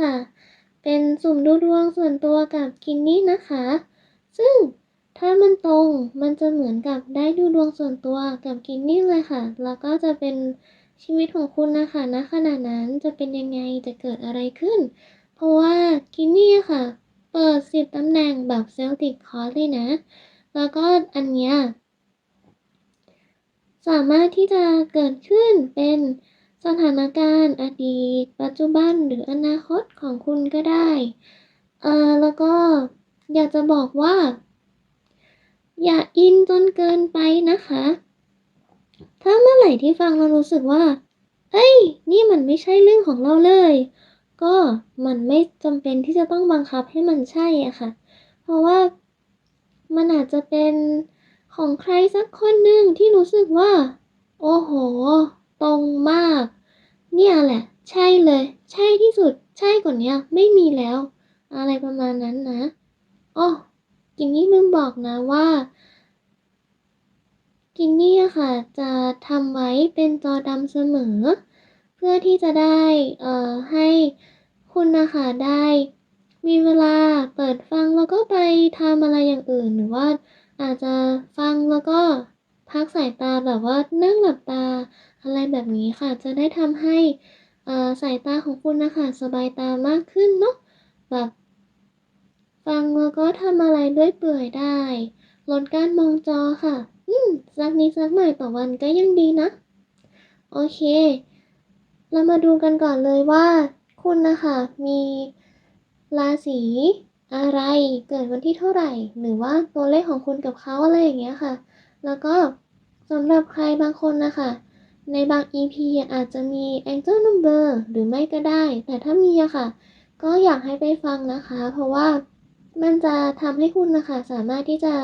ค่ะ เป็นสุ่มดูดวงส่วนตัวกับกินนี่นะคะ ซึ่งถ้ามันตรงมันจะเหมือนกับได้ดูดวงส่วนตัวกับกินนี่เลยค่ะ แล้วก็จะเป็นชีวิตของคุณนะคะณขณะนั้นจะเป็นยังไงจะเกิดอะไรขึ้น เพราะว่ากินนี่ค่ะ เปิดสิบตำแหน่งแบบเซลติกคอร์สเลยนะ แล้วก็อันเนี้ยสามารถที่จะเกิดขึ้นเป็น สถานการณ์อดีต ปัจจุบันหรืออนาคตของคุณก็ได้เอ่อแล้วก็อยากจะบอกว่า อย่าอินจนเกินไปนะคะ ถ้าเมื่อไหร่ที่ฟังเรารู้สึกว่า เอ้ย นี่มันไม่ใช่เรื่องของเราเลย ก็มันไม่จำเป็นที่จะต้องบังคับให้มันใช่อะค่ะ เพราะว่ามันอาจจะเป็นของใครสักคนหนึ่งที่รู้สึกว่า โอ้โห ตรงมาก เนี่ยแหละ ใช่เลย ใช่ที่สุด ใช่กว่านี้ไม่มีแล้ว อะไรประมาณนั้นนะอ๋อกินนี่ลืมบอกนะว่ากินนี่ค่ะ จะทำไว้เป็นจอดำเสมอ เพื่อที่จะได้เอ่อให้คุณนะคะได้ มีเวลาเปิดฟังแล้วก็ไปทำอะไรอย่างอื่นหรือว่าอาจจะฟังแล้วก็พักสายตาแบบว่านั่งหลับตา อะไรแบบนี้ค่ะ จะได้ทำให้สายตาของคุณนะคะ สบายตามากขึ้นเนาะแบบฟังแล้วก็ทำอะไรด้วยเปื่อยได้ลดการมองจอค่ะ อืมสักนิดสักหน่อยต่อวันก็ยังดีนะ โอเค เรามาดูกันก่อนเลยว่า คุณนะคะ มีราศีอะไรเกิดวันที่เท่าไหร่ หรือว่าตัวเลขของคุณกับเขาอะไรอย่างเงี้ยค่ะ แล้วก็สำหรับใครบางคนนะคะ ในบาง EP อาจจะมี Angel Number หรือไม่ก็ได้ แต่ถ้ามีอะค่ะ ก็อยากให้ไปฟังนะคะ เพราะว่ามันจะทำให้คุณนะคะ สามารถที่จะ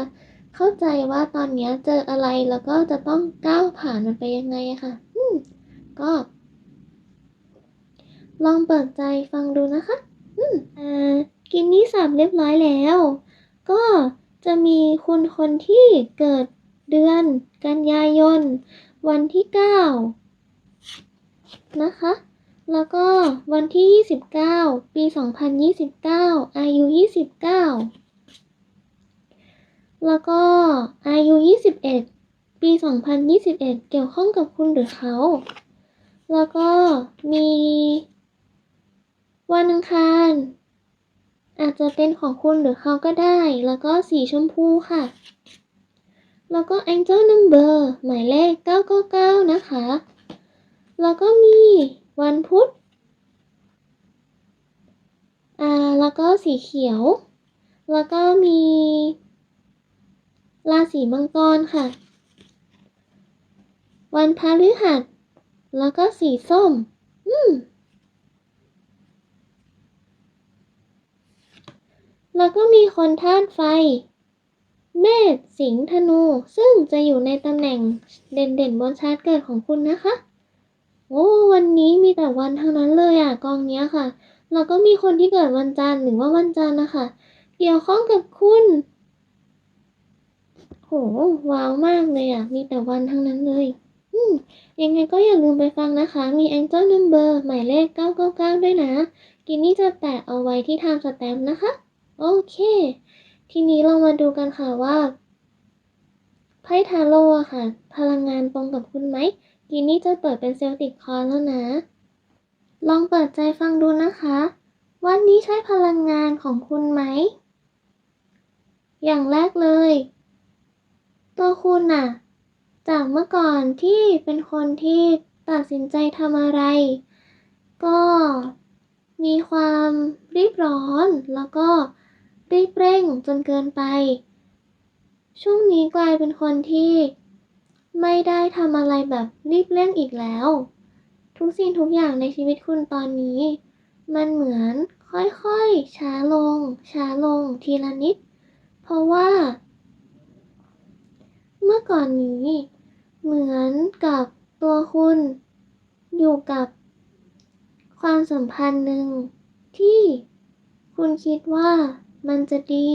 เข้าใจว่าตอนนี้เจออะไรแล้วก็จะต้องก้าวผ่านมันไปยังไงอะค่ะอืมก็ ลองเปิดใจฟังดูนะคะอืมอ่ากินนี่สับเรียบร้อยแล้ว ก็จะมีคุณคนที่เกิดเดือนกันยายน วันที่ 9 นะคะ แล้วก็วันที่ 29 ปี 2029 อายุ 29 แล้วก็อายุ 21 ปี 2021 เกี่ยวข้องกับคุณหรือเขา แล้วก็มีวันอังคารอาจจะเป็นของคุณหรือเขาก็ได้ แล้วก็สีชมพูค่ะ แล้วก็ Angel Number หมายเลข 999 นะคะ แล้วก็มีวันพุธ อ่า แล้วก็สีเขียว แล้วก็มี ราศีมังกรค่ะ วันพฤหัส แล้วก็สีส้ม อืมแล้วก็มีคนธาตุไฟ เมษสิงห์ธนู ซึ่งจะอยู่ในตำแหน่งเด่นๆบนชาร์ตเกิดของคุณนะคะ โอ้วันนี้มีแต่วันทั้งนั้นเลยอะกองเนี้ยค่ะแล้วก็มีคนที่เกิดวันจันทร์หรือว่าวันจันทร์นะคะ เกี่ยวข้องกับคุณ โหว้าวมากเลยอะ มีแต่วันทั้งนั้นเลย อืมยังไงก็อย่าลืมไปฟังนะคะ มี Angel Number หมายเลข 999 ด้วยนะ กินนี่จะแปะเอาไว้ที่ทางสแตมป์นะคะ โอเค ทีนี้เรามาดูกันค่ะว่าไพ่ทาโร่ค่ะ พลังงานตรงกับคุณไหมกินนี่จะเปิดเป็นเซลติกคอร์แล้วนะ ลองเปิดใจฟังดูนะคะวันนี้ใช่พลังงานของคุณไหม อย่างแรกเลย ตัวคุณน่ะ จากเมื่อก่อนที่เป็นคนที่ตัดสินใจทำอะไร ก็มีความรีบร้อนแล้วก็ รีบเร่งจนเกินไป ช่วงนี้กลายเป็นคนที่ ไม่ได้ทำอะไรแบบรีบเร่งอีกแล้ว ทุกสิ่งทุกอย่างในชีวิตคุณตอนนี้ มันเหมือนค่อยๆ ช้าลง ช้าลงทีละนิด เพราะว่า เมื่อก่อนนี้ เหมือนกับตัวคุณ อยู่กับความสัมพันธ์หนึ่งที่คุณคิดว่า มันจะดี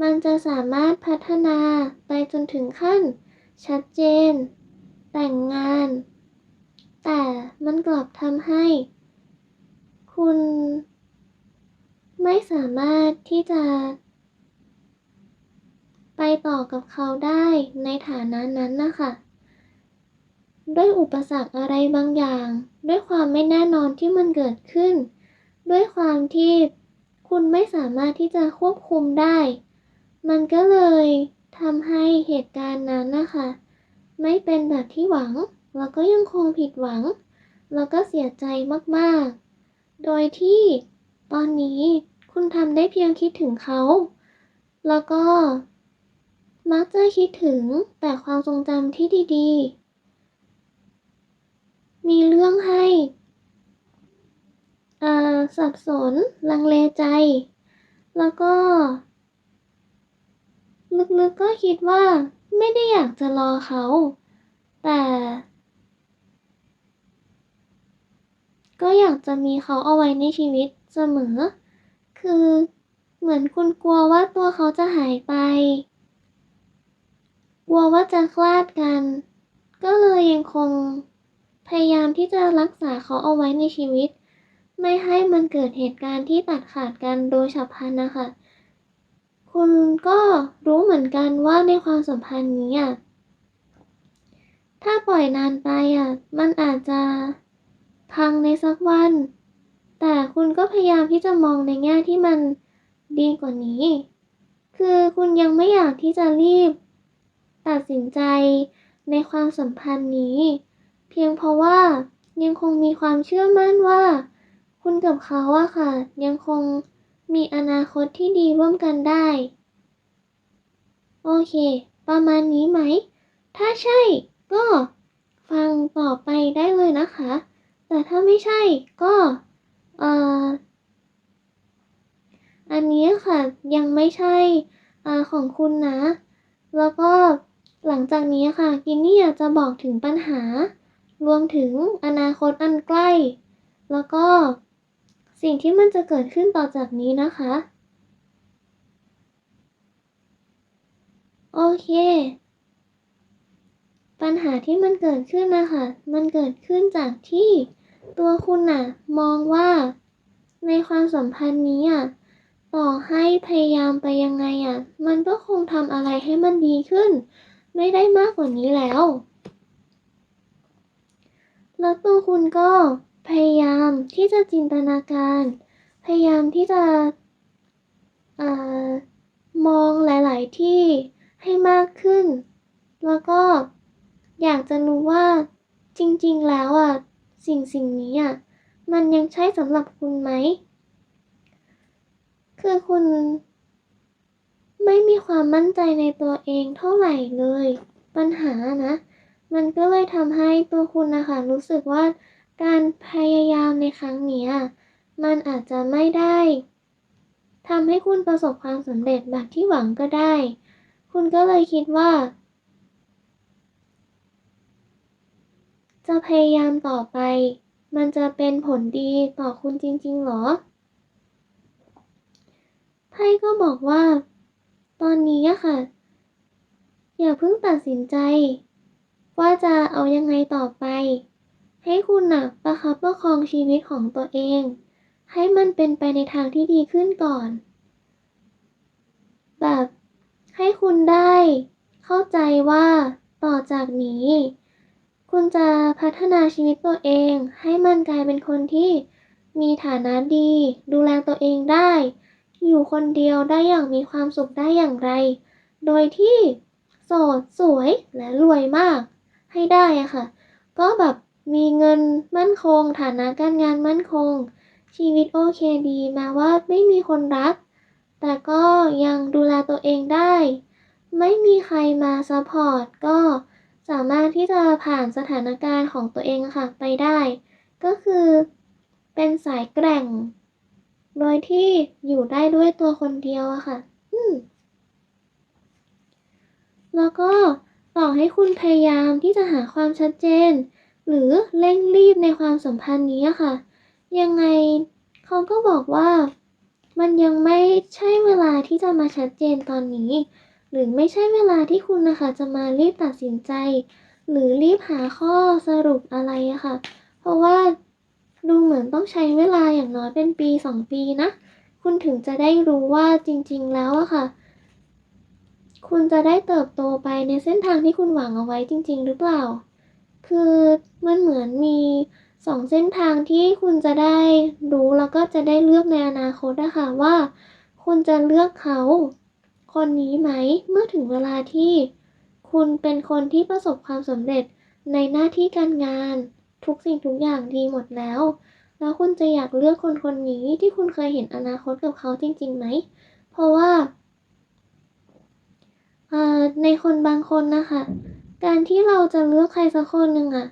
มันจะสามารถพัฒนาไปจนถึงขั้น ชัดเจน แต่งงาน แต่มันกลับทำให้ คุณ ไม่สามารถที่จะ ไปต่อกับเขาได้ในฐานะนั้นนะคะด้วยอุปสรรคอะไรบางอย่าง ด้วยความไม่แน่นอนที่มันเกิดขึ้น ด้วยความที่ คุณไม่สามารถที่จะควบคุมได้ มันก็เลยทำให้เหตุการณ์นั้นนะคะ ไม่เป็นแบบที่หวัง แล้วก็ยังคงผิดหวัง แล้วก็เสียใจมากๆ โดยที่ตอนนี้คุณทำได้เพียงคิดถึงเขา แล้วก็ มักจะคิดถึงแต่ความทรงจำที่ดีๆ มีเรื่องให้ สับสน ลังเลใจ แล้วก็ ลึกๆก็คิดว่าไม่ได้อยากจะรอเขา แต่ ก็อยากจะมีเขาเอาไว้ในชีวิตเสมอ คือเหมือนคุณกลัวว่าตัวเขาจะหายไป กลัวว่าจะคลาดกัน ก็เลยยังคงพยายามที่จะรักษาเขาเอาไว้ในชีวิต ไม่ให้มันเกิดเหตุการณ์ที่ตัดขาดกันโดยฉับพลันนะคะ คุณก็รู้เหมือนกันว่าในความสัมพันธ์นี้อะถ้าปล่อยนานไปอะ มันอาจจะพังในสักวัน แต่คุณก็พยายามที่จะมองในแง่ที่มันดีกว่านี้ คือคุณยังไม่อยากที่จะรีบ ตัดสินใจในความสัมพันธ์นี้ เพียงเพราะว่ายังคงมีความเชื่อมั่นว่า คุณกับเขาอะค่ะ ยังคงมีอนาคตที่ดีร่วมกันได้ โอเค ประมาณนี้ไหม ถ้าใช่ก็ฟังต่อไปได้เลยนะคะ แต่ถ้าไม่ใช่ก็เอ่ออันนี้ค่ะยังไม่ใช่อ่าของคุณนะ แล้วก็หลังจากนี้ค่ะ กินนี่อยากจะบอกถึงปัญหา รวมถึงอนาคตอันใกล้ แล้วก็ สิ่งที่มันจะเกิดขึ้นต่อจากนี้นะคะ โอเค ปัญหาที่มันเกิดขึ้นนะคะ มันเกิดขึ้นจากที่ตัวคุณน่ะ มองว่าในความสัมพันธ์นี้อะต่อให้พยายามไปยังไงอะ มันก็คงทำอะไรให้มันดีขึ้น ไม่ได้มากกว่านี้แล้ว แล้วตัวคุณก็ พยายามที่จะจินตนาการ พยายามที่จะอมองหลาย ๆ ที่ให้มากขึ้น แล้วก็อยากจะรู้ว่าจริง ๆ แล้วอะสิ่งสิ่งนี้อะมันยังใช่สำหรับคุณไหม คือคุณ ไม่มีความมั่นใจในตัวเองเท่าไหร่เลย ปัญหานะ มันก็เลยทำให้ตัวคุณนะคะรู้สึกว่า การพยายามในครั้งนี้มันอาจจะไม่ได้ทำให้คุณประสบความสำเร็จแบบที่หวังก็ได้ คุณก็เลยคิดว่า จะพยายามต่อไป มันจะเป็นผลดีต่อคุณจริง ๆ หรอ ไพ่ก็บอกว่า ตอนนี้อะค่ะ อย่าเพิ่งตัดสินใจ ว่าจะเอายังไงต่อไป ให้คุณน่ะประคับประคองชีวิตของตัวเอง ให้มันเป็นไปในทางที่ดีขึ้นก่อน แบบให้คุณได้เข้าใจว่าต่อจากนี้ คุณจะพัฒนาชีวิตตัวเอง ให้มันกลายเป็นคนที่มีฐานะดี ดูแลตัวเองได้ อยู่คนเดียวได้อย่างมีความสุขได้อย่างไร โดยที่โสดสวยและรวยมาก ให้ได้อะค่ะ ก็แบบ มีเงินมั่นคง ฐานะการงานมั่นคง ชีวิตโอเคดีแม้ว่าไม่มีคนรัก แต่ก็ยังดูแลตัวเองได้ ไม่มีใครมาซัพพอร์ตก็สามารถที่จะผ่านสถานการณ์ของตัวเองค่ะไปได้ ก็คือเป็นสายแกร่ง โดยที่อยู่ได้ด้วยตัวคนเดียวอะค่ะ อืมแล้วก็ต่อให้คุณพยายามที่จะหาความชัดเจน หรือเร่งรีบในความสัมพันธ์นี้ค่ะ ยังไงเขาก็บอกว่ามันยังไม่ใช่เวลาที่จะมาชัดเจนตอนนี้ หรือไม่ใช่เวลาที่คุณนะคะจะมารีบตัดสินใจ หรือรีบหาข้อสรุปอะไรอะค่ะ เพราะว่าดูเหมือนต้องใช้เวลาอย่างน้อยเป็นปีสองปีนะ คุณถึงจะได้รู้ว่าจริงๆแล้วอะค่ะ คุณจะได้เติบโตไปในเส้นทางที่คุณหวังเอาไว้จริง ๆ หรือเปล่า คือมันเหมือนมีสองเส้นทางที่คุณจะได้รู้แล้วก็จะได้เลือกในอนาคตนะคะว่า คุณจะเลือกเขา คนนี้ไหมเมื่อถึงเวลาที่ คุณเป็นคนที่ประสบความสำเร็จในหน้าที่การงาน ทุกสิ่งทุกอย่างดีหมดแล้ว แล้วคุณจะอยากเลือกคนคนนี้ที่คุณเคยเห็นอนาคตกับเขาจริงๆไหม เพราะว่าในคนบางคนนะคะ การที่เราจะเลือกใครสักคนหนึ่งอะ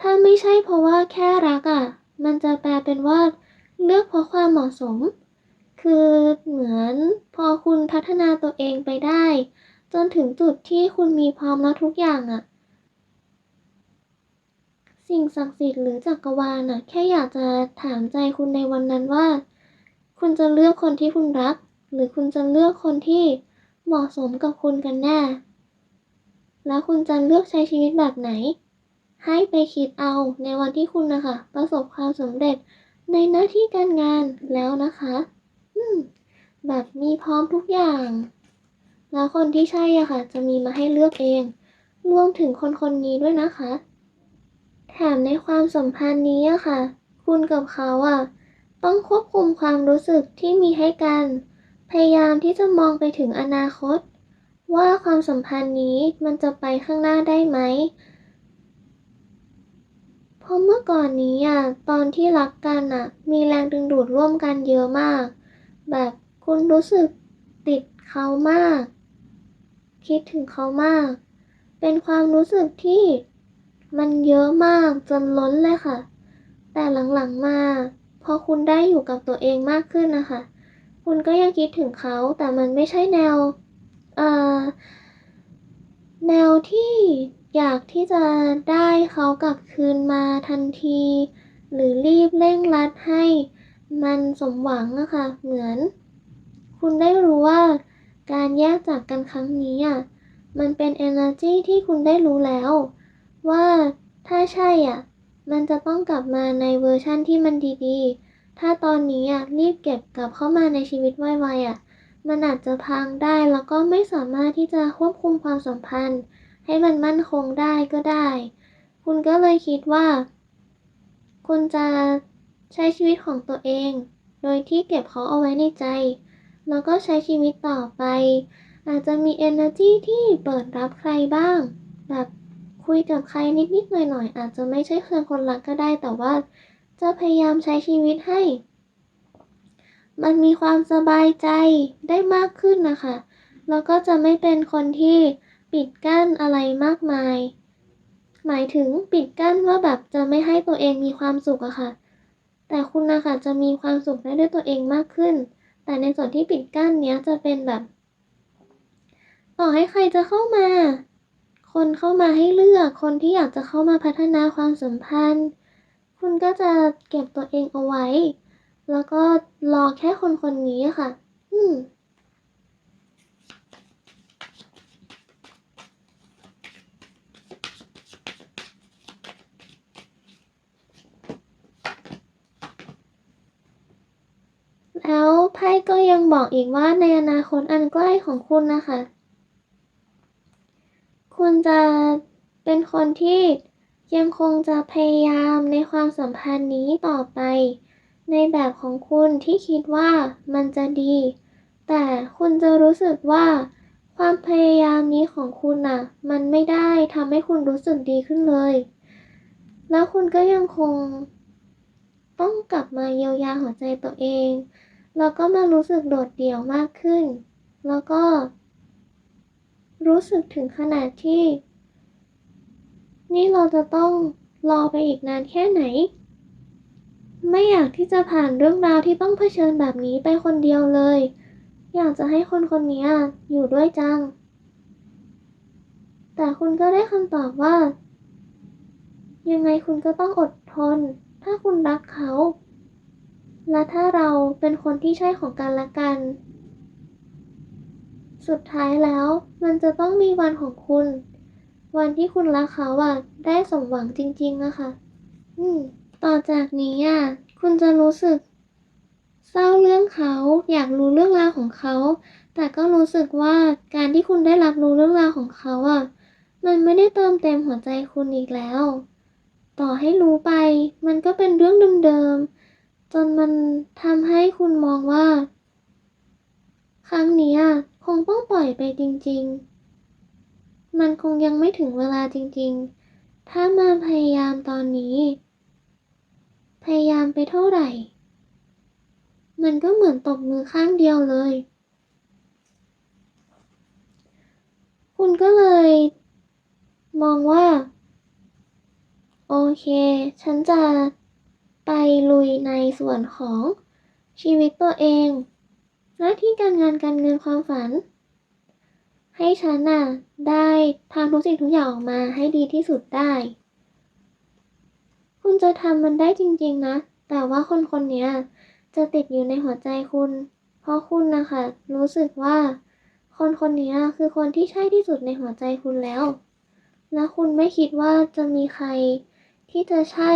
ถ้าไม่ใช่เพราะว่าแค่รักอะมันจะแปลเป็นว่าเลือกเพราะความเหมาะสม คือเหมือนพอคุณพัฒนาตัวเองไปได้ จนถึงจุดที่คุณมีพร้อมแล้วทุกอย่างอะสิ่งศักดิ์สิทธิ์หรือจักรวาลอะแค่อยากจะถามใจคุณในวันนั้นว่า คุณจะเลือกคนที่คุณรัก หรือคุณจะเลือกคนที่เหมาะสมกับคุณกันแน่ แล้วคุณจะเลือกใช้ชีวิตแบบไหน ให้ไปคิดเอาในวันที่คุณนะคะ ประสบความสำเร็จในหน้าที่การงานแล้วนะคะอืมแบบมีพร้อมทุกอย่าง แล้วคนที่ใช่อะค่ะ จะมีมาให้เลือกเอง รวมถึงคนคนนี้ด้วยนะคะ แถมในความสัมพันธ์นี้อะค่ะ คุณกับเขาอะต้องควบคุมความรู้สึกที่มีให้กัน พยายามที่จะมองไปถึงอนาคต ว่าความสัมพันธ์นี้มันจะไปข้างหน้าได้ไหมเพราะเมื่อก่อนนี้อะตอนที่รักกันอะ มีแรงดึงดูดร่วมกันเยอะมาก แบบคุณรู้สึกติดเขามาก คิดถึงเขามาก เป็นความรู้สึกที่มันเยอะมากจนล้นเลยค่ะ แต่หลังๆมาพอคุณได้อยู่กับตัวเองมากขึ้นนะคะ คุณก็ยังคิดถึงเขาแต่มันไม่ใช่แนว แนวที่อยากที่จะได้เขากลับคืนมาทันที หรือรีบเร่งรัดให้มันสมหวังอะค่ะ เหมือน คุณได้รู้ว่าการแยกจากกันครั้งนี้อะมันเป็น energy ที่คุณได้รู้แล้ว ว่าถ้าใช่อะ มันจะต้องกลับมาในเวอร์ชั่นที่มันดีๆ ถ้าตอนนี้อะรีบเก็บกลับเข้ามาในชีวิตไวๆอะ มันอาจจะพังได้แล้วก็ไม่สามารถที่จะควบคุมความสัมพันธ์ ให้มันมั่นคงได้ก็ได้ คุณก็เลยคิดว่า คุณจะใช้ชีวิตของตัวเอง โดยที่เก็บเขาเอาไว้ในใจ แล้วก็ใช้ชีวิตต่อไป อาจจะมี energy ที่เปิดรับใครบ้าง แบบคุยกับใครนิดๆหน่อยๆอาจจะไม่ใช่เพื่อนคนรักก็ได้แต่ว่า จะพยายามใช้ชีวิตให้ มันมีความสบายใจได้มากขึ้นนะคะ แล้วก็จะไม่เป็นคนที่ปิดกั้นอะไรมากมาย หมายถึงปิดกั้นว่าแบบจะไม่ให้ตัวเองมีความสุขอะค่ะ แต่คุณนะคะจะมีความสุขได้ด้วยตัวเองมากขึ้น แต่ในส่วนที่ปิดกั้นเนี้ยจะเป็นแบบ ต่อให้ใครจะเข้ามา คนเข้ามาให้เลือก คนที่อยากจะเข้ามาพัฒนาความสัมพันธ์ คุณก็จะเก็บตัวเองเอาไว้ แล้วก็รอแค่คนคนนี้ค่ะ อืมแล้วไพ่ก็ยังบอกอีกว่าในอนาคตอันใกล้ของคุณนะคะ คุณจะเป็นคนที่ยังคงจะพยายามในความสัมพันธ์นี้ต่อไป ในแบบของคุณที่คิดว่ามันจะดี แต่คุณจะรู้สึกว่า ความพยายามนี้ของคุณน่ะมันไม่ได้ทำให้คุณรู้สึกดีขึ้นเลย แล้วคุณก็ยังคง ต้องกลับมาเยียวยาหัวใจตัวเอง แล้วก็มารู้สึกโดดเดี่ยวมากขึ้น แล้วก็ รู้สึกถึงขนาดที่ นี่เราจะต้องรอไปอีกนานแค่ไหน ไม่อยากที่จะผ่านเรื่องราวที่ต้องเผชิญแบบนี้ไปคนเดียวเลย อยากจะให้คนคนนี้อยู่ด้วยจัง แต่คุณก็ได้คำตอบว่า ยังไงคุณก็ต้องอดทน ถ้าคุณรักเขา และถ้าเราเป็นคนที่ใช่ของกันและกัน สุดท้ายแล้วมันจะต้องมีวันของคุณ วันที่คุณรักเขาอะได้สมหวังจริงๆอะค่ะอืม ต่อจากนี้อะคุณจะรู้สึก เศร้าเรื่องเขา อยากรู้เรื่องราวของเขา แต่ก็รู้สึกว่าการที่คุณได้รับรู้เรื่องราวของเขาอะมันไม่ได้เติมเต็มหัวใจคุณอีกแล้ว ต่อให้รู้ไป มันก็เป็นเรื่องเดิมๆจนมันทำให้คุณมองว่า ครั้งนี้ยคงต้องปล่อยไปจริง ๆ มันคงยังไม่ถึงเวลาจริง ๆ ถ้ามาพยายามตอนนี้ ยายามไปเท่าไหร่ มันก็เหมือนตบมือข้างเดียวเลย คุณก็เลย มองว่า โอเค ฉันจะไปลุยในส่วนของชีวิตตัวเอง หน้าที่การงานการเงินความฝัน ให้ฉันน่ะ ได้ทำทุกสิ่งทุกอย่างออกมาให้ดีที่สุดได้ คุณจะทำมันได้จริงๆนะ แต่ว่าคนคนนี้จะติดอยู่ในหัวใจคุณ เพราะคุณนะคะรู้สึกว่า คนคนนี้คือคนที่ใช่ที่สุดในหัวใจคุณแล้ว และคุณไม่คิดว่าจะมีใครที่จะใช่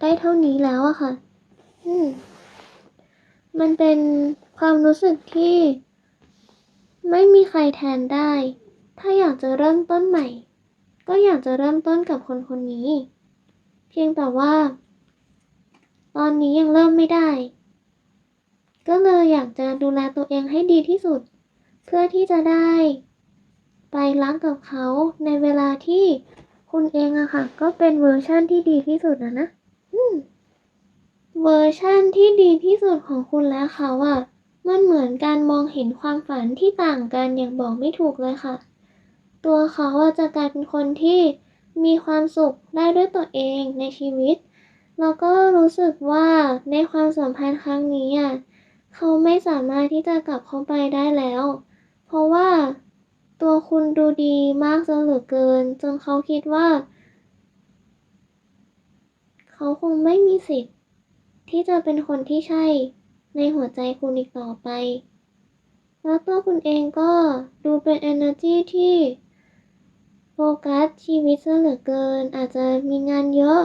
ได้เท่านี้แล้วอะค่ะ อืม มันเป็นความรู้สึกที่ ไม่มีใครแทนได้ ถ้าอยากจะเริ่มต้นใหม่ ก็อยากจะเริ่มต้นกับคนคนนี้ พียงแต่ว่า ตอนนี้ยังเริ่มไม่ได้ ก็เลยอยากจะดูแลตัวเองให้ดีที่สุด เพื่อที่จะได้ ไปรักกับเขาในเวลาที่คุณเองอะค่ะ ก็เป็นเวอร์ชั่นที่ดีที่สุดนะนะเวอร์ชั่นที่ดีที่สุดของคุณและเขาอะมันเหมือนการมองเห็นความฝันที่ต่างกันอย่างบอกไม่ถูกเลยค่ะ ตัวเขาอะจะกลายเป็นคนที่ มีความสุขได้ด้วยตัวเองในชีวิต แล้วก็รู้สึกว่าในความสัมพันธ์ครั้งนี้อะเขาไม่สามารถที่จะกลับเข้าไปได้แล้ว เพราะว่าตัวคุณดูดีมากจนเหลือเกิน จนเขาคิดว่า เขาคงไม่มีสิทธิ์ ที่จะเป็นคนที่ใช่ในหัวใจคุณอีกต่อไป แล้วตัวคุณเองก็ดูเป็น energy ที่ ฟกัสชีวิตซะเหลือเกิน อาจจะมีงานเยอะ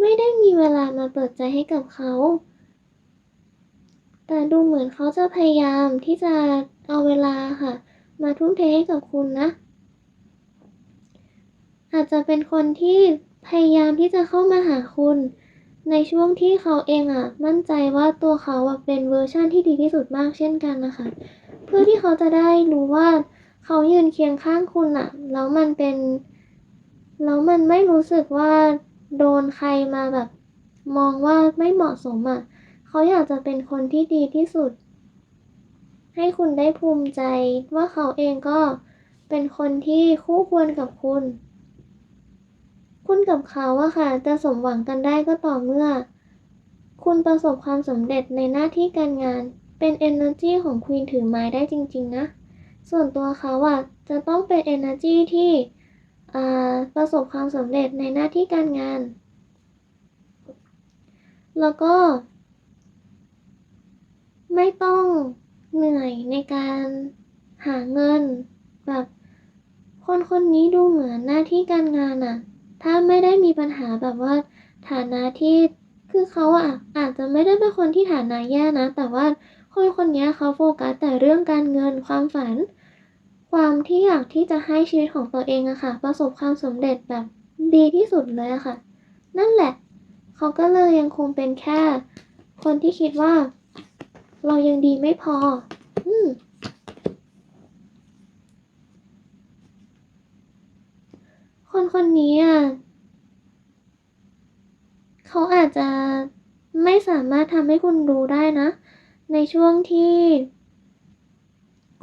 ไม่ได้มีเวลามาเปิดใจให้กับเขา แต่ดูเหมือนเขาจะพยายามที่จะเอาเวลาค่ะ มาทุ่มเทให้กับคุณนะ อาจจะเป็นคนที่พยายามที่จะเข้ามาหาคุณ ในช่วงที่เขาเองอะ มั่นใจว่าตัวเขาเป็นเวอร์ชั่นที่ดีที่สุดมากเช่นกันนะคะ เพื่อที่เขาจะได้รู้ว่า เขายืนเคียงข้างคุณอะแล้วมันเป็นแล้วมันไม่รู้สึกว่าโดนใครมาแบบ มองว่าไม่เหมาะสมอะเขาอยากจะเป็นคนที่ดีที่สุด ให้คุณได้ภูมิใจว่าเขาเองก็เป็นคนที่คู่ควรกับคุณ คุณกับเขาอะค่ะ จะสมหวังกันได้ก็ต่อเมื่อ คุณประสบความสำเร็จในหน้าที่การงานเป็น energy ของควีนถือไม้ได้จริง ๆ นะ ส่วนตัวเขาอะจะต้องเป็น energy ที่ประสบความสำเร็จในหน้าที่การงาน แล้วก็ ไม่ต้องเหนื่อยในการหาเงิน แบบคนคนนี้ดูเหมือนหน้าที่การงานอะถ้าไม่ได้มีปัญหาแบบว่าฐานะที่คือเขาอะอาจจะไม่ได้เป็นคนที่ฐานะแย่นะ แต่ว่า คนคนนี้เขาโฟกัสแต่เรื่องการเงินความฝัน ความที่อยากที่จะให้ชีวิตของตัวเองอะค่ะ ประสบความสำเร็จแบบดีที่สุดเลยอะค่ะ นั่นแหละ เขาก็เลยยังคงเป็นแค่ คนที่คิดว่า เรายังดีไม่พอ อืมคนคนนี้อะเขาอาจจะไม่สามารถทำให้คุณรู้ได้นะ ในช่วงที่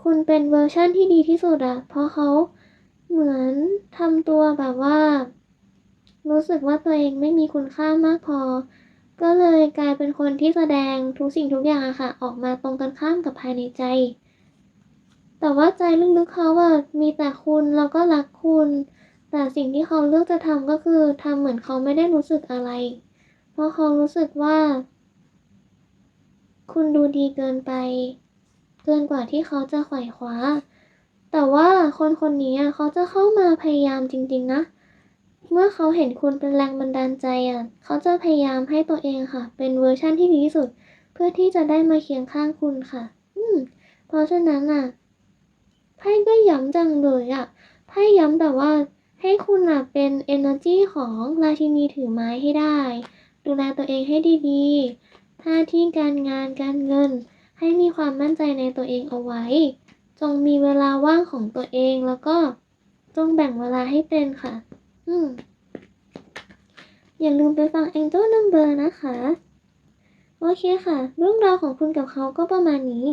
คุณเป็นเวอร์ชั่นที่ดีที่สุดอะเพราะเขาเหมือนทำตัวแบบว่า รู้สึกว่าตัวเองไม่มีคุณค่ามากพอ ก็เลยกลายเป็นคนที่แสดงทุกสิ่งทุกอย่างอะค่ะ ออกมาตรงกันข้ามกับภายในใจ แต่ว่าใจลึกๆเขาอะมีแต่คุณแล้วก็รักคุณ แต่สิ่งที่เขาเลือกจะทำก็คือทำเหมือนเขาไม่ได้รู้สึกอะไร เพราะเขารู้สึกว่า คุณดูดีเกินไป เกินกว่าที่เขาจะไขว่คว้า แต่ว่าคนคนนี้เขาจะเข้ามาพยายามจริงๆนะ เมื่อเขาเห็นคุณเป็นแรงบันดาลใจอะ เขาจะพยายามให้ตัวเองค่ะ เป็นเวอร์ชั่นที่ดีที่สุด เพื่อที่จะได้มาเคียงข้างคุณค่ะ อืม เพราะฉะนั้นอะไพ่ก็ย้ำจังเลยอะไพ่ย้ำแต่ว่าให้คุณอะเป็น energy ของราชินีถือไม้ให้ได้ ดูแลตัวเองให้ดีๆ หน้าที่การงานการเงิน ให้มีความมั่นใจในตัวเองเอาไว้ จงมีเวลาว่างของตัวเองแล้วก็จงแบ่งเวลาให้เป็นค่ะ อืมอย่าลืมไปฟัง Angel Number นะคะ โอเคค่ะ เรื่องราวของคุณกับเขาก็ประมาณนี้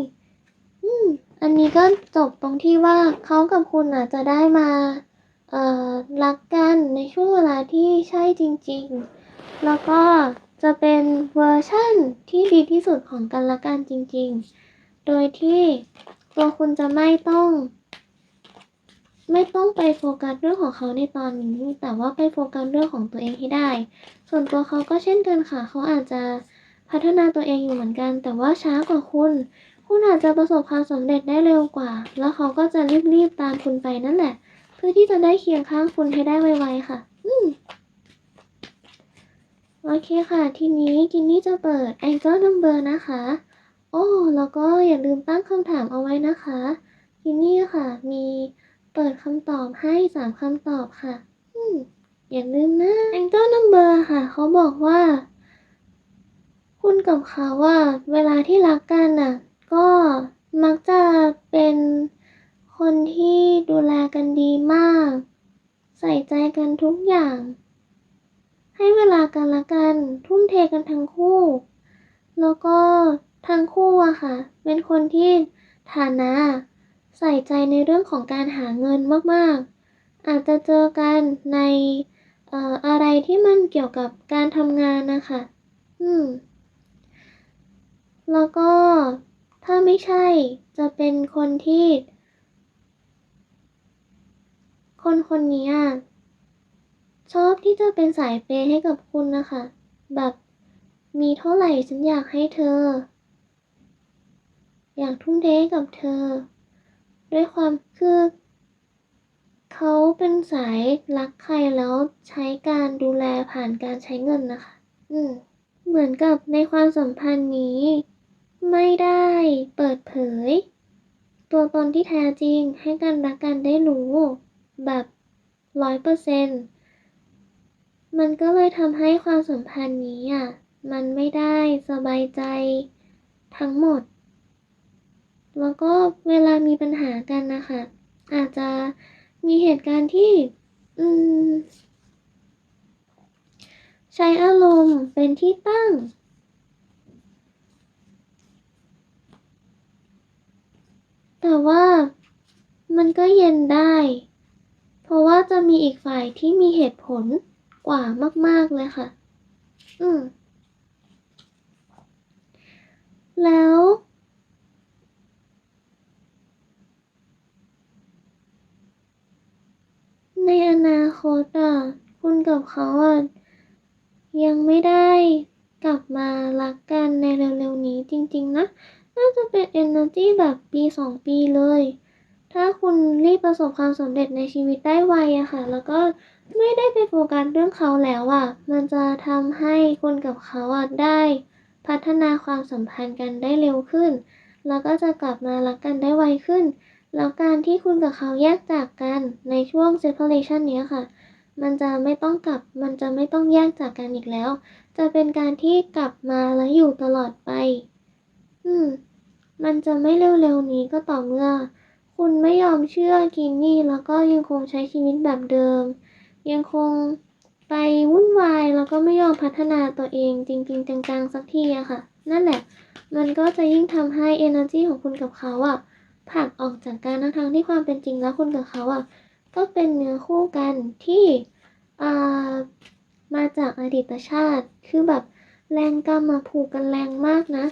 อืม อันนี้ก็จบตรงที่ว่าเขากับคุณอะจะได้มา เอ่อ รักกันในช่วงเวลาที่ใช่จริง ๆ แล้วก็ จะเป็นเวอร์ชั่นที่ดีที่สุดของกันและกันจริงๆ โดยที่ตัวคุณจะไม่ต้อง ไม่ต้องไปโฟกัสเรื่องของเขาในตอนนี้ แต่ว่าไปโฟกัสเรื่องของตัวเองให้ได้ ส่วนตัวเขาก็เช่นกันค่ะ เขาอาจจะพัฒนาตัวเองอยู่เหมือนกัน แต่ว่าช้ากว่าคุณ คุณอาจจะประสบความสำเร็จได้เร็วกว่า แล้วเขาก็จะรีบๆตามคุณไปนั่นแหละ เพื่อที่จะได้เคียงข้างคุณให้ได้ไวๆค่ะ อืม โอเคค่ะ ทีนี้กินนี่จะเปิด Anchor Number นะคะ โอ้ แล้วก็อย่าลืมตั้งคำถามเอาไว้นะคะ กินนี่ค่ะ มีเปิดคำตอบให้สามคำตอบค่ะอืมอย่าลืมนะ Anchor Number ค่ะ เขาบอกว่า คุณกับเขาว่า เวลาที่รักกันน่ะ ก็มักจะเป็นคนที่ดูแลกันดีมาก ใส่ใจกันทุกอย่าง ให้เวลากันละกัน ทุ่มเทกันทั้งคู่ แล้วก็ทั้งคู่อะค่ะ เป็นคนที่ฐานะใส่ใจในเรื่องของการหาเงินมากๆ อาจจะเจอกันในเอ่ออะไรที่มันเกี่ยวกับการทำงานนะคะ อืม แล้วก็ถ้าไม่ใช่จะเป็นคนที่ คนคนนี้อะ ชอบที่จะเป็นสายเปย์ให้กับคุณนะคะ แบบมีเท่าไหร่ฉันอยากให้เธอ อยากทุ่มเทให้กับเธอ ด้วยความคือเขาเป็นสายรักใครแล้วใช้การดูแลผ่านการใช้เงินนะคะ อืม เหมือนกับในความสัมพันธ์นี้ ไม่ได้เปิดเผย ตัวตนที่แท้จริงให้กันและกันได้รู้ แบบร้อยเปอร์เซ็นต์ มันก็เลยทำให้ความสัมพันธ์นี้อะ มันไม่ได้สบายใจทั้งหมด แล้วก็เวลามีปัญหากันนะคะ อาจจะมีเหตุการณ์ที่ อืม ใช้อารมณ์เป็นที่ตั้งแต่ว่ามันก็เย็นได้ เพราะว่าจะมีอีกฝ่ายที่มีเหตุผล กว่ามาก ๆ เลยค่ะ อืม แล้ว ในอนาคตอะ คุณกับเขาอะ ยังไม่ได้กลับมารักกันในเร็วๆนี้จริง ๆ นะ น่าจะเป็น energy แบบปีสองปีเลย ถ้าคุณรีบประสบความสำเร็จในชีวิตได้ไวอะค่ะ แล้วก็ ไม่ได้ไปโฟกัสเรื่องเขาแล้วอะมันจะทำให้คุณกับเขาอะได้ พัฒนาความสัมพันธ์กันได้เร็วขึ้น แล้วก็จะกลับมารักกันได้ไวขึ้น แล้วการที่คุณกับเขาแยกจากกันในช่วง separation เนี้ยค่ะ มันจะไม่ต้องกลับ มันจะไม่ต้องแยกจากกันอีกแล้ว จะเป็นการที่กลับมาแล้วอยู่ตลอดไป อืม มันจะไม่เร็วๆนี้ก็ต่อเมื่อ คุณไม่ยอมเชื่อกินนี่แล้วก็ยังคงใช้ชีวิตแบบเดิม ยังคงไปวุ่นวายแล้วก็ไม่ยอมพัฒนาตัวเองจริง ๆ จังๆสักทีอะค่ะ นั่นแหละ มันก็จะยิ่งทำให้ energy ของคุณกับเขาอะผักออกจากกันทั้งๆที่ความเป็นจริงแล้วคุณกับเขาอะก็เป็นเนื้อคู่กันที่มาจากอดีตชาติ คือแบบแรงกรรมมาผูกกันแรงมากนะ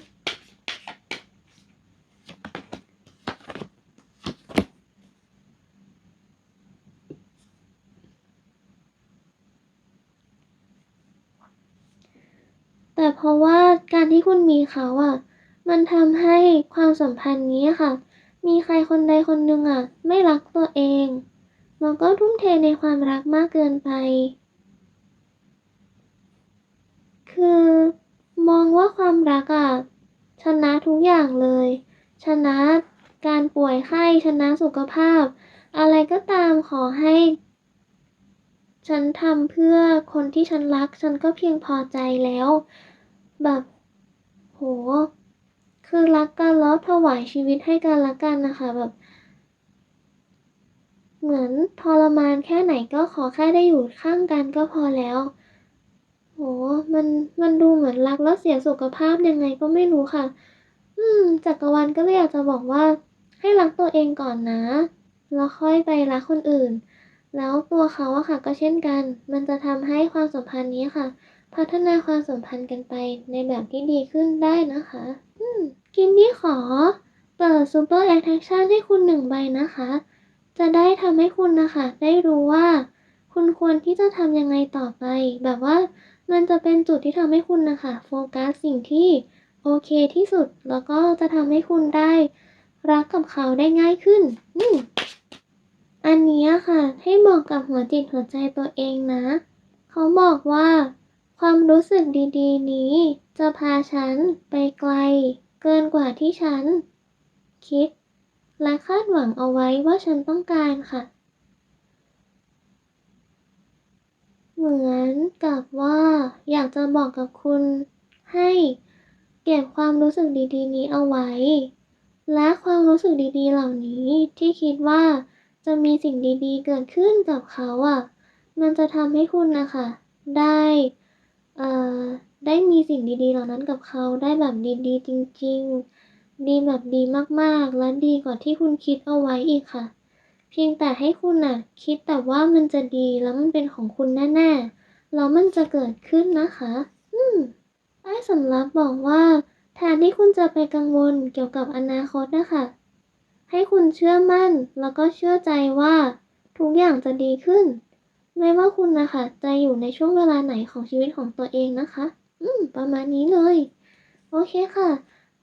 แต่เพราะว่าการที่คุณมีเขาอะ มันทำให้ความสัมพันธ์นี้ค่ะ มีใครคนใดคนหนึ่งอะ ไม่รักตัวเอง มันก็ทุ่มเทในความรักมากเกินไป คือ มองว่าความรักอะ ชนะทุกอย่างเลย ชนะการป่วยไข้ชนะสุขภาพ อะไรก็ตามขอให้ ฉันทำเพื่อคนที่ฉันรัก ฉันก็เพียงพอใจแล้ว แบบ โห คือรักกันแล้วถวายชีวิตให้กันและกันนะคะแบบ เหมือนทรมานแค่ไหนก็ขอแค่ได้อยู่ข้างกันก็พอแล้วโอ้โฮมันมันดูเหมือนรักแล้วเสียสุขภาพยังไงก็ไม่รู้ค่ะ อืมจักรวาลก็เลยอยากจะบอกว่า ให้รักตัวเองก่อนนะ แล้วค่อยไปรักคนอื่น แล้วตัวเขาอะค่ะก็เช่นกัน มันจะทำให้ความสัมพันธ์นี้ค่ะ พัฒนาความสัมพันธ์กันไปในแบบที่ดีขึ้นได้นะคะ อืม Ginny ขอ เปิด Super Attraction ให้คุณ1ใบนะคะ จะได้ทำให้คุณนะคะ ได้รู้ว่า คุณควรที่จะทำยังไงต่อไป แบบว่ามันจะเป็นจุดที่ทำให้คุณนะคะ โฟกัสสิ่งที่โอเคที่สุด แล้วก็จะทำให้คุณได้รักกับเขาได้ง่ายขึ้นอืมอันนี้ค่ะ ให้บอกกับหัวจิตหัวใจตัวเองนะ เขาบอกว่า ความรู้สึกดีๆ นี้ จะพาฉันไปไกล เกินกว่าที่ฉัน คิด และคาดหวังเอาไว้ว่าฉันต้องการค่ะ เหมือนกับว่า อยากจะบอกกับคุณ ให้ เก็บความรู้สึกดี ๆ นี้เอาไว้ และความรู้สึกดีๆ เหล่านี้ที่คิดว่า จะมีสิ่งดีๆ เกิดขึ้นกับเขาอะมันจะทำให้คุณนะคะ ได้ เอ่อได้มีสิ่งดีๆ เหล่านั้นกับเขาได้แบบดีๆ จริงๆ ดีแบบดีมากๆ และดีกว่าที่คุณคิดเอาไว้อีกค่ะ เพียงแต่ให้คุณน่ะ คิดแต่ว่ามันจะดีแล้วมันเป็นของคุณแน่ๆแล้วมันจะเกิดขึ้นนะคะ อืมไพ่สำรับบอกว่าแทนที่คุณจะไปกังวลเกี่ยวกับอนาคตนะคะให้คุณเชื่อมั่นแล้วก็เชื่อใจว่า ทุกอย่างจะดีขึ้น ไม่ว่าคุณนะคะจะอยู่ในช่วงเวลาไหนของชีวิตของตัวเองนะคะ อืม ประมาณนี้เลย โอเคค่ะ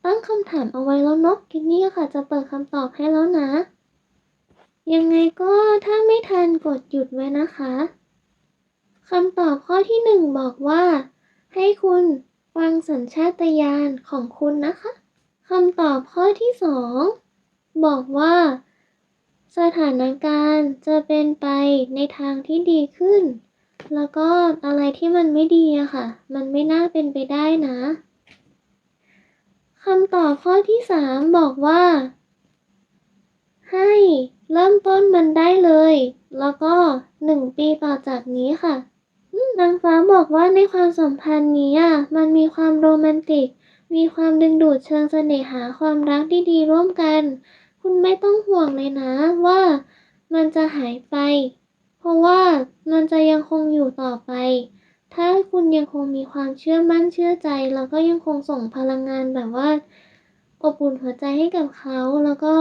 ตั้งคำถามเอาไว้แล้วเนาะ Ginny อะค่ะ จะเปิดคำตอบให้แล้วนะ ยังไงก็ถ้าไม่ทันกดหยุดไว้นะคะคำตอบข้อที่ 1 บอกว่า ให้คุณฟังสัญชาตญาณของคุณนะคะคำตอบข้อที่ 2 บอกว่า สถานการณ์จะเป็นไปในทางที่ดีขึ้น แล้วก็อะไรที่มันไม่ดีอะค่ะ มันไม่น่าเป็นไปได้นะคำตอบข้อที่3บอกว่า ให้เริ่มต้นมันได้เลย แล้วก็1ปีต่อจากนี้ค่ะนางฟ้าบอกว่าในความสัมพันธ์นี้อะมันมีความโรแมนติก มีความดึงดูดเชิงเสน่หาความรักที่ดีร่วมกัน คุณไม่ต้องห่วงเลยนะว่ามันจะหายไป เพราะว่ามันจะยังคงอยู่ต่อไป ถ้าคุณยังคงมีความเชื่อมั่นเชื่อใจ แล้วก็ยังคงส่งพลังงานแบบว่า อบอุ่นหัวใจให้กับเขาแล้วก็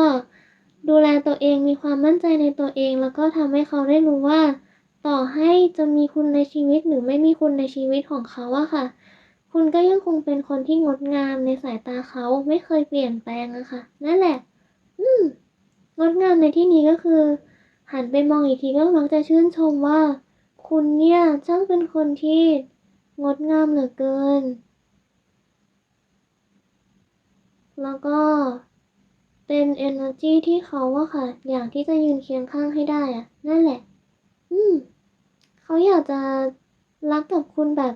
ดูแลตัวเองมีความมั่นใจในตัวเอง แล้วก็ทำให้เขาได้รู้ว่า ต่อให้จะมีคุณในชีวิตหรือไม่มีคุณในชีวิตของเขาอะค่ะ คุณก็ยังคงเป็นคนที่งดงามในสายตาเขาไม่เคยเปลี่ยนแปลงอะค่ะนั่นแหละ อืมงดงามในที่นี้ก็คือ หันไปมองอีกทีก็มักจะชื่นชมว่า คุณเนี่ยช่างเป็นคนที่งดงามเหลือเกิน แล้วก็เป็นเอเนอร์จีที่เขาอะค่ะ อยากที่จะยืนเคียงข้างให้ได้อะนั่นแหละ อืม เขาอยากจะรักกับคุณแบบ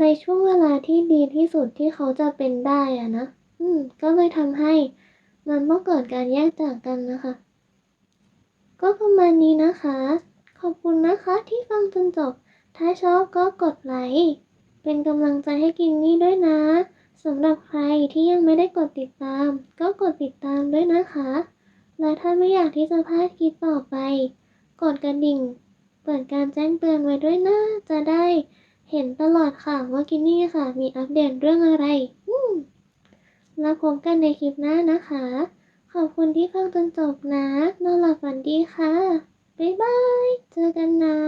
ในช่วงเวลาที่ดีที่สุดที่เขาจะเป็นได้อะนะ อืม ก็เลยทำให้ มันต้องเกิดการแยกจากกันนะคะ ก็ประมาณนี้นะคะ ขอบคุณนะคะที่ฟังจนจบ ถ้าชอบก็กดไลค์ เป็นกำลังใจให้ Ginny ด้วยนะสำหรับใครที่ยังไม่ได้กดติดตาม ก็กดติดตามด้วยนะคะ และถ้าไม่อยากที่จะพลาดคลิปต่อไป กดกระดิ่ง เปิดการแจ้งเตือนไว้ด้วยนะจะได้เห็นตลอดค่ะว่า Ginny อะค่ะ มีอัปเดตเรื่องอะไร อืม แล้วพบกันในคลิปหน้านะคะ ขอบคุณที่ฟังจนจบนะ นอนหลับฝันดีค่ะ บ๊ายบาย เจอกันนะ